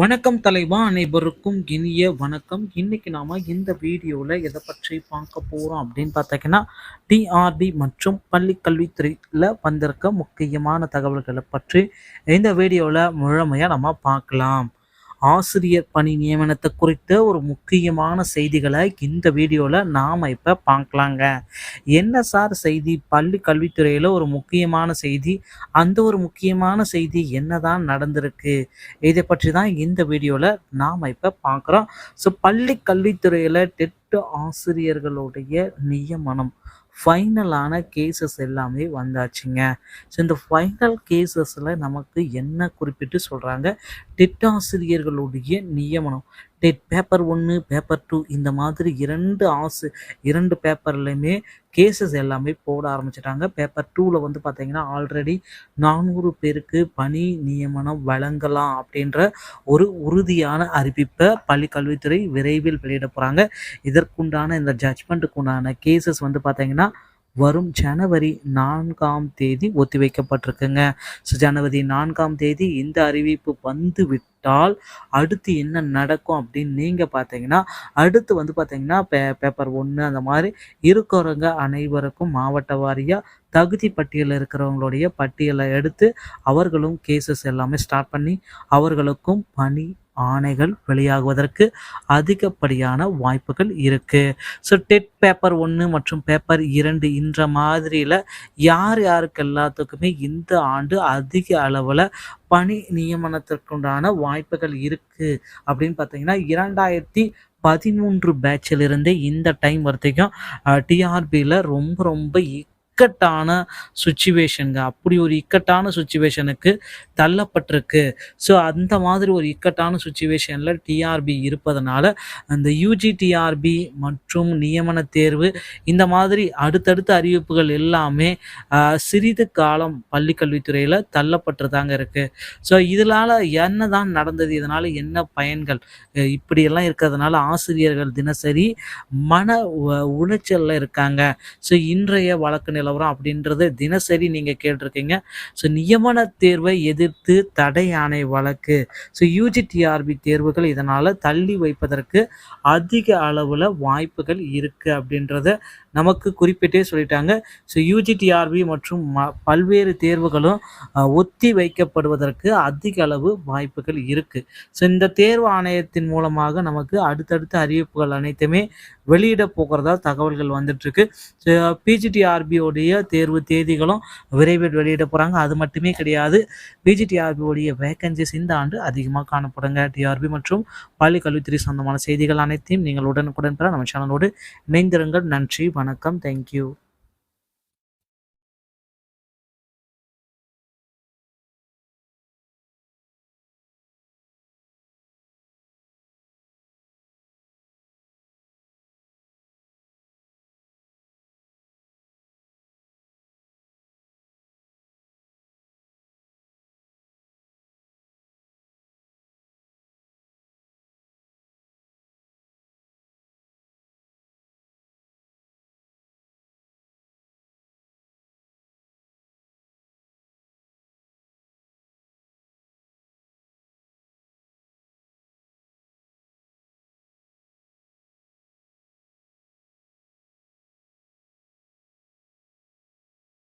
வணக்கம் தலைவா அனைவருக்கும் இனிய வணக்கம். இன்னைக்கு நாம இந்த வீடியோவில் எதை பற்றி பார்க்க போகிறோம் அப்படின்னு பார்த்தீங்கன்னா டிஆர்பி மற்றும் பள்ளி கல்வித்துறையில வந்திருக்க முக்கியமான தகவல்களை பற்றி இந்த வீடியோவில் முழுமையாக நம்ம பார்க்கலாம். ஆசிரியர் பணி நியமனத்தை குறித்த ஒரு முக்கியமான செய்திகளை இந்த வீடியோவில் நாம் இப்போ பார்க்கலாங்க. என்ன சார் செய்தி? பள்ளி கல்வித்துறையில் ஒரு முக்கியமான செய்தி. அந்த ஒரு முக்கியமான செய்தி என்னதான் நடந்திருக்கு? இதை பற்றி தான் இந்த வீடியோவில் நாம் இப்போ பார்க்குறோம். ஸோ பள்ளி கல்வித்துறையில் டெட் ஆசிரியர்களுடைய நியமனம். ஃபைனலான கேசஸ் எல்லாமே வந்தாச்சுங்க. ஸோ இந்த ஃபைனல் கேசஸில் நமக்கு என்ன குறிப்பிட்டு சொல்கிறாங்க டெட் ஆசிரியர்களுடைய நியமனம். டெட் பேப்பர் ஒன்று பேப்பர் டூ இந்த மாதிரி இரண்டு ஆசு இரண்டு பேப்பர்லையுமே கேசஸ் எல்லாமே போட ஆரம்பிச்சிட்டாங்க. பேப்பர் டூவில் வந்து பார்த்திங்கன்னா ஆல்ரெடி நானூறு பேருக்கு பணி நியமனம் வழங்கலாம் அப்படின்ற ஒரு உறுதியான அறிவிப்பை பள்ளி கல்வித்துறை விரைவில் வெளியிட போகிறாங்க இதற்குண்டான இந்த ஜட்ஜ்மெண்ட்டுக்குண்டான கேசஸ் வந்து பார்த்திங்கன்னா வரும் ஜனவரி நான்காம் தேதி ஒத்திவைக்கப்பட்டிருக்குங்க. ஸோ ஜனவரி நான்காம் தேதி இந்த அறிவிப்பு வந்து விட்டால் அடுத்து என்ன நடக்கும் அப்படின்னு நீங்கள் பார்த்தீங்கன்னா அடுத்து வந்து பார்த்தீங்கன்னா பே பேப்பர் ஒன்று அந்த மாதிரி இருக்கிறவங்க அனைவருக்கும் மாவட்ட வாரியாக தகுதி பட்டியலில் இருக்கிறவங்களுடைய பட்டியலை எடுத்து அவர்களும் கேசஸ் எல்லாமே ஸ்டார்ட் பண்ணி அவர்களுக்கும் பணி ஆணைகள் வெளியாகுவதற்கு அதிகப்படியான வாய்ப்புகள் இருக்குது ஸோ டெட் பேப்பர் ஒன்று மற்றும் பேப்பர் இரண்டு இந்த மாதிரியில் யார் யாருக்கு எல்லாத்துக்குமே இந்த ஆண்டு அதிக அளவில் பணி நியமனத்திற்குண்டான வாய்ப்புகள் இருக்குது அப்படின்னு பார்த்தீங்கன்னா இரண்டாயிரத்தி பதிமூன்று பேட்சிலிருந்தே இந்த டைம் வரைக்கும் டிஆர்பியில் ரொம்ப ரொம்ப இக்கட்டான சுச்சுவேஷனுங்க அப்படி ஒரு இக்கட்டான சுச்சுவேஷனுக்கு தள்ளப்பட்டிருக்கு. ஸோ அந்த மாதிரி ஒரு இக்கட்டான சுச்சுவேஷனில் டிஆர்பி இருப்பதனால அந்த யூஜி டிஆர்பி மற்றும் நியமன தேர்வு இந்த மாதிரி அடுத்தடுத்த அறிவிப்புகள் எல்லாமே சிறிது காலம் பள்ளிக்கல்வித்துறையில் தள்ளப்பட்டுதாங்க இருக்குது ஸோ இதனால் என்ன தான் நடந்தது? இதனால் என்ன பயன்கள்? இப்படியெல்லாம் இருக்கிறதுனால ஆசிரியர்கள் தினசரி மன உளைச்சலில் இருக்காங்க. ஸோ இன்றைய வழக்கு நிலவரம் அப்படின்றது தினசரி நீங்கள் கேட்டிருக்கீங்க. ஸோ நியமன தேர்வை எதிர்த்து தடை ஆணை வழக்கு. ஸோ யூஜிடிஆர்பி தேர்வுகள் இதனால் தள்ளி வைப்பதற்கு அதிக அளவில் வாய்ப்புகள் இருக்குது அப்படின்றத நமக்கு குறிப்பிட்டே சொல்லிட்டாங்க. ஸோ யூஜிடிஆர்பி மற்றும் ம பல்வேறு தேர்வுகளும் ஒத்தி வைக்கப்படுவதற்கு அதிக அளவு வாய்ப்புகள் இருக்குது ஸோ இந்த தேர்வு ஆணையத்தின் மூலமாக நமக்கு அடுத்தடுத்த அறிவிப்புகள் அனைத்துமே வெளியிட போகிறதா தகவல்கள் வந்துட்டுருக்கு. பிஜிடிஆர்பியோடைய தேர்வு தேதிகளும் விரைவில் வெளியிட போகிறாங்க அது மட்டுமே கிடையாது. பிஜிடிஆர்பியோடைய வேக்கன்சிஸ் இந்த ஆண்டு அதிகமாக காணப்படுங்க. டிஆர்பி மற்றும் பள்ளி கல்வித்துறை சொந்தமான செய்திகள் அனைத்தையும் நீங்கள் உடனுக்குடன் பெற நம்ம சேனலோடு இணைந்திருங்கள். நன்றி வணக்கம். தேங்க்யூ